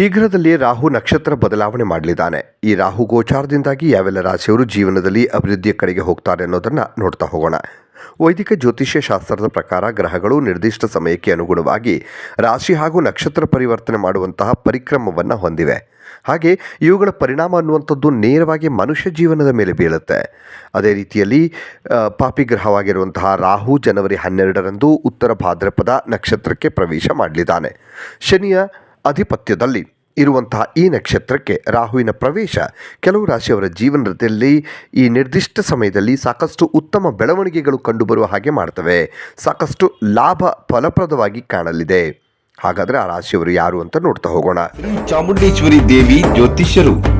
ಶೀಘ್ರದಲ್ಲಿಯೇ ರಾಹು ನಕ್ಷತ್ರ ಬದಲಾವಣೆ ಮಾಡಲಿದ್ದಾನೆ. ಈ ರಾಹು ಗೋಚಾರದಿಂದಾಗಿ ಯಾವೆಲ್ಲ ರಾಶಿಯವರು ಜೀವನದಲ್ಲಿ ಅಭಿವೃದ್ಧಿಯ ಕಡೆಗೆ ಹೋಗ್ತಾರೆ ಅನ್ನೋದನ್ನು ನೋಡ್ತಾ ಹೋಗೋಣ. ವೈದಿಕ ಜ್ಯೋತಿಷ್ಯ ಶಾಸ್ತ್ರದ ಪ್ರಕಾರ ಗ್ರಹಗಳು ನಿರ್ದಿಷ್ಟ ಸಮಯಕ್ಕೆ ಅನುಗುಣವಾಗಿ ರಾಶಿ ಹಾಗೂ ನಕ್ಷತ್ರ ಪರಿವರ್ತನೆ ಮಾಡುವಂತಹ ಪರಿಕ್ರಮವನ್ನು ಹೊಂದಿವೆ. ಹಾಗೆ ಇವುಗಳ ಪರಿಣಾಮ ಅನ್ನುವಂಥದ್ದು ನೇರವಾಗಿ ಮನುಷ್ಯ ಜೀವನದ ಮೇಲೆ ಬೀಳುತ್ತೆ. ಅದೇ ರೀತಿಯಲ್ಲಿ ಪಾಪಿ ಗ್ರಹವಾಗಿರುವಂತಹ ರಾಹು ಜನವರಿ ಹನ್ನೆರಡರಂದು ಉತ್ತರ ಭಾದ್ರಪದ ನಕ್ಷತ್ರಕ್ಕೆ ಪ್ರವೇಶ ಮಾಡಲಿದ್ದಾನೆ. ಶನಿಯ ಅಧಿಪತ್ಯದಲ್ಲಿ ಇರುವಂತಹ ಈ ನಕ್ಷತ್ರಕ್ಕೆ ರಾಹುವಿನ ಪ್ರವೇಶ. ಕೆಲವು ರಾಶಿಯವರ ಜೀವನದಲ್ಲಿ ಈ ನಿರ್ದಿಷ್ಟ ಸಮಯದಲ್ಲಿ ಸಾಕಷ್ಟು ಉತ್ತಮ ಬೆಳವಣಿಗೆಗಳು ಕಂಡುಬರುವ ಹಾಗೆ ಮಾಡ್ತವೆ. ಸಾಕಷ್ಟು ಲಾಭ ಫಲಪ್ರದವಾಗಿ ಕಾಣಲಿದೆ. ಹಾಗಾದರೆ ಆ ರಾಶಿಯವರು ಯಾರು ಅಂತ ನೋಡ್ತಾ ಹೋಗೋಣ. ಚಾಮುಂಡೇಶ್ವರಿ ದೇವಿ ಜ್ಯೋತಿಷ್ಯರು.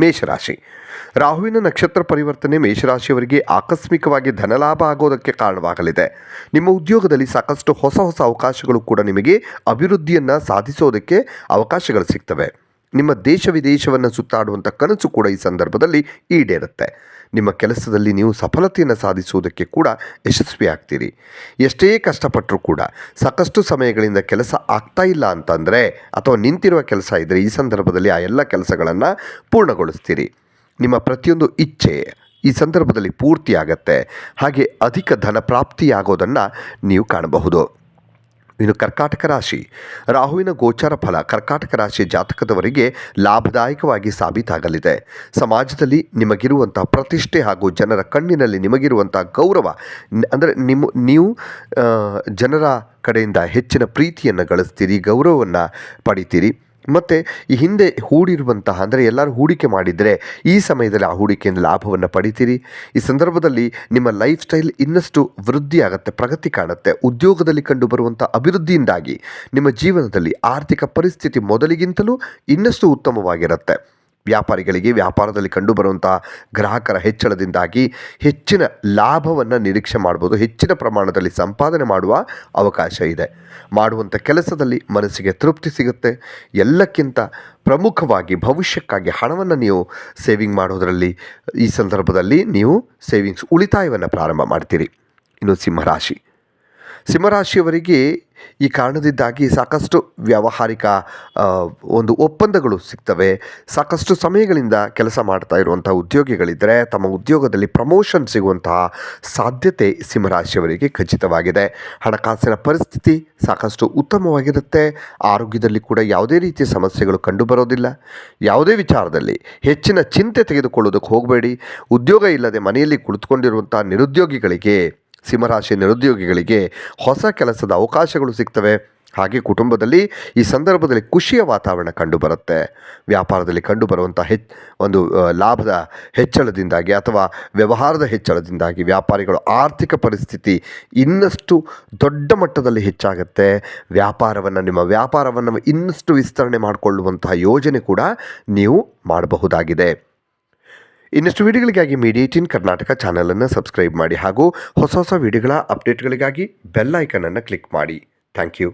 ಮೇಷರಾಶಿ. ರಾಹುವಿನ ನಕ್ಷತ್ರ ಪರಿವರ್ತನೆ ಮೇಷರಾಶಿಯವರಿಗೆ ಆಕಸ್ಮಿಕವಾಗಿ ಧನಲಾಭ ಆಗೋದಕ್ಕೆ ಕಾರಣವಾಗಲಿದೆ. ನಿಮ್ಮ ಉದ್ಯೋಗದಲ್ಲಿ ಸಾಕಷ್ಟು ಹೊಸ ಹೊಸ ಅವಕಾಶಗಳು ಕೂಡ ನಿಮಗೆ ಅಭಿವೃದ್ಧಿಯನ್ನು ಸಾಧಿಸೋದಕ್ಕೆ ಅವಕಾಶಗಳು ಸಿಗ್ತವೆ. ನಿಮ್ಮ ದೇಶ ವಿದೇಶವನ್ನು ಸುತ್ತಾಡುವಂಥ ಕನಸು ಕೂಡ ಈ ಸಂದರ್ಭದಲ್ಲಿ ಈಡೇರುತ್ತೆ. ನಿಮ್ಮ ಕೆಲಸದಲ್ಲಿ ನೀವು ಸಫಲತೆಯನ್ನು ಸಾಧಿಸುವುದಕ್ಕೆ ಕೂಡ ಯಶಸ್ವಿ ಆಗ್ತೀರಿ. ಎಷ್ಟೇ ಕಷ್ಟಪಟ್ಟರೂ ಕೂಡ ಸಾಕಷ್ಟು ಸಮಯಗಳಿಂದ ಕೆಲಸ ಆಗ್ತಾ ಇಲ್ಲ ಅಂತಂದರೆ ಅಥವಾ ನಿಂತಿರುವ ಕೆಲಸ ಇದ್ದರೆ ಈ ಸಂದರ್ಭದಲ್ಲಿ ಆ ಎಲ್ಲ ಕೆಲಸಗಳನ್ನು ಪೂರ್ಣಗೊಳಿಸ್ತೀರಿ. ನಿಮ್ಮ ಪ್ರತಿಯೊಂದು ಇಚ್ಛೆ ಈ ಸಂದರ್ಭದಲ್ಲಿ ಪೂರ್ತಿಯಾಗತ್ತೆ. ಹಾಗೆ ಅಧಿಕ ಧನ ಪ್ರಾಪ್ತಿಯಾಗೋದನ್ನು ನೀವು ಕಾಣಬಹುದು. ಇನ್ನು ಕರ್ಕಾಟಕ ರಾಶಿ. ರಾಹುವಿನ ಗೋಚಾರ ಫಲ ಕರ್ಕಾಟಕ ರಾಶಿ ಜಾತಕದವರಿಗೆ ಲಾಭದಾಯಕವಾಗಿ ಸಾಬೀತಾಗಲಿದೆ. ಸಮಾಜದಲ್ಲಿ ನಿಮಗಿರುವಂಥ ಪ್ರತಿಷ್ಠೆ ಹಾಗೂ ಜನರ ಕಣ್ಣಿನಲ್ಲಿ ನಿಮಗಿರುವಂಥ ಗೌರವ ಅಂದರೆ ನಿಮ್ಮ ನೀವು ಜನರ ಕಡೆಯಿಂದ ಹೆಚ್ಚಿನ ಪ್ರೀತಿಯನ್ನು ಗಳಿಸ್ತೀರಿ, ಗೌರವವನ್ನು ಪಡಿತೀರಿ. ಮತ್ತು ಈ ಹಿಂದೆ ಹೂಡಿರುವಂತಹ, ಅಂದರೆ ಎಲ್ಲರೂ ಹೂಡಿಕೆ ಮಾಡಿದರೆ ಈ ಸಮಯದಲ್ಲಿ ಆ ಹೂಡಿಕೆಯಿಂದ ಲಾಭವನ್ನು ಪಡಿತೀರಿ. ಈ ಸಂದರ್ಭದಲ್ಲಿ ನಿಮ್ಮ ಲೈಫ್ ಸ್ಟೈಲ್ ಇನ್ನಷ್ಟು ವೃದ್ಧಿ ಆಗುತ್ತೆ, ಪ್ರಗತಿ ಕಾಣುತ್ತೆ. ಉದ್ಯೋಗದಲ್ಲಿ ಕಂಡುಬರುವಂಥ ಅಭಿವೃದ್ಧಿಯಿಂದಾಗಿ ನಿಮ್ಮ ಜೀವನದಲ್ಲಿ ಆರ್ಥಿಕ ಪರಿಸ್ಥಿತಿ ಮೊದಲಿಗಿಂತಲೂ ಇನ್ನಷ್ಟು ಉತ್ತಮವಾಗಿರುತ್ತೆ. ವ್ಯಾಪಾರಿಗಳಿಗೆ ವ್ಯಾಪಾರದಲ್ಲಿ ಕಂಡುಬರುವಂಥ ಗ್ರಾಹಕರ ಹೆಚ್ಚಳದಿಂದಾಗಿ ಹೆಚ್ಚಿನ ಲಾಭವನ್ನು ನಿರೀಕ್ಷೆ ಮಾಡ್ಬೋದು, ಹೆಚ್ಚಿನ ಪ್ರಮಾಣದಲ್ಲಿ ಸಂಪಾದನೆ ಮಾಡುವ ಅವಕಾಶ ಇದೆ. ಮಾಡುವಂಥ ಕೆಲಸದಲ್ಲಿ ಮನಸ್ಸಿಗೆ ತೃಪ್ತಿ ಸಿಗುತ್ತೆ. ಎಲ್ಲಕ್ಕಿಂತ ಪ್ರಮುಖವಾಗಿ ಭವಿಷ್ಯಕ್ಕಾಗಿ ಹಣವನ್ನು ನೀವು ಸೇವಿಂಗ್ ಮಾಡೋದರಲ್ಲಿ ಈ ಸಂದರ್ಭದಲ್ಲಿ ನೀವು ಸೇವಿಂಗ್ಸ್ ಉಳಿತಾಯವನ್ನು ಪ್ರಾರಂಭ ಮಾಡ್ತೀರಿ. ಇನ್ನು ಸಿಂಹರಾಶಿ. ಸಿಂಹರಾಶಿಯವರಿಗೆ ಈ ಕಾರಣದಿಂದಾಗಿ ಸಾಕಷ್ಟು ವ್ಯಾವಹಾರಿಕ ಒಂದು ಒಪ್ಪಂದಗಳು ಸಿಗ್ತವೆ. ಸಾಕಷ್ಟು ಸಮಯಗಳಿಂದ ಕೆಲಸ ಮಾಡ್ತಾ ಇರುವಂಥ ಉದ್ಯೋಗಿಗಳಿದ್ದರೆ ತಮ್ಮ ಉದ್ಯೋಗದಲ್ಲಿ ಪ್ರಮೋಷನ್ ಸಿಗುವಂತಹ ಸಾಧ್ಯತೆ ಸಿಂಹರಾಶಿಯವರಿಗೆ ಖಚಿತವಾಗಿದೆ. ಹಣಕಾಸಿನ ಪರಿಸ್ಥಿತಿ ಸಾಕಷ್ಟು ಉತ್ತಮವಾಗಿರುತ್ತೆ. ಆರೋಗ್ಯದಲ್ಲಿ ಕೂಡ ಯಾವುದೇ ರೀತಿಯ ಸಮಸ್ಯೆಗಳು ಕಂಡುಬರೋದಿಲ್ಲ. ಯಾವುದೇ ವಿಚಾರದಲ್ಲಿ ಹೆಚ್ಚಿನ ಚಿಂತೆ ತೆಗೆದುಕೊಳ್ಳೋದಕ್ಕೆ ಹೋಗಬೇಡಿ. ಉದ್ಯೋಗ ಇಲ್ಲದೆ ಮನೆಯಲ್ಲಿ ಕುಳಿತುಕೊಂಡಿರುವಂಥ ನಿರುದ್ಯೋಗಿಗಳಿಗೆ ಸಿಂಹರಾಶಿ ನಿರುದ್ಯೋಗಿಗಳಿಗೆ ಹೊಸ ಕೆಲಸದ ಅವಕಾಶಗಳು ಸಿಗ್ತವೆ. ಹಾಗೆ ಕುಟುಂಬದಲ್ಲಿ ಈ ಸಂದರ್ಭದಲ್ಲಿ ಖುಷಿಯ ವಾತಾವರಣ ಕಂಡುಬರುತ್ತೆ. ವ್ಯಾಪಾರದಲ್ಲಿ ಕಂಡುಬರುವಂಥ ಹೆಚ್, ಒಂದು ಲಾಭದ ಹೆಚ್ಚಳದಿಂದಾಗಿ ಅಥವಾ ವ್ಯವಹಾರದ ಹೆಚ್ಚಳದಿಂದಾಗಿ ವ್ಯಾಪಾರಿಗಳು ಆರ್ಥಿಕ ಪರಿಸ್ಥಿತಿ ಇನ್ನಷ್ಟು ದೊಡ್ಡ ಮಟ್ಟದಲ್ಲಿ ಹೆಚ್ಚಾಗುತ್ತೆ. ವ್ಯಾಪಾರವನ್ನು, ನಿಮ್ಮ ವ್ಯಾಪಾರವನ್ನು ಇನ್ನಷ್ಟು ವಿಸ್ತರಣೆ ಮಾಡಿಕೊಳ್ಳುವಂತಹ ಯೋಜನೆ ಕೂಡ ನೀವು ಮಾಡಬಹುದಾಗಿದೆ. ಇನ್ನಷ್ಟು ವಿಡಿಯೋಗಳಿಗಾಗಿ ಮೀಡಿಯೇಟಿನ್ ಕರ್ನಾಟಕ ಚಾನಲನ್ನು ಸಬ್ಸ್ಕ್ರೈಬ್ ಮಾಡಿ ಹಾಗೂ ಹೊಸ ಹೊಸ ವಿಡಿಯೋಗಳ ಅಪ್ಡೇಟ್ಗಳಿಗಾಗಿ ಬೆಲ್ ಐಕನನ್ನು ಕ್ಲಿಕ್ ಮಾಡಿ. Thank you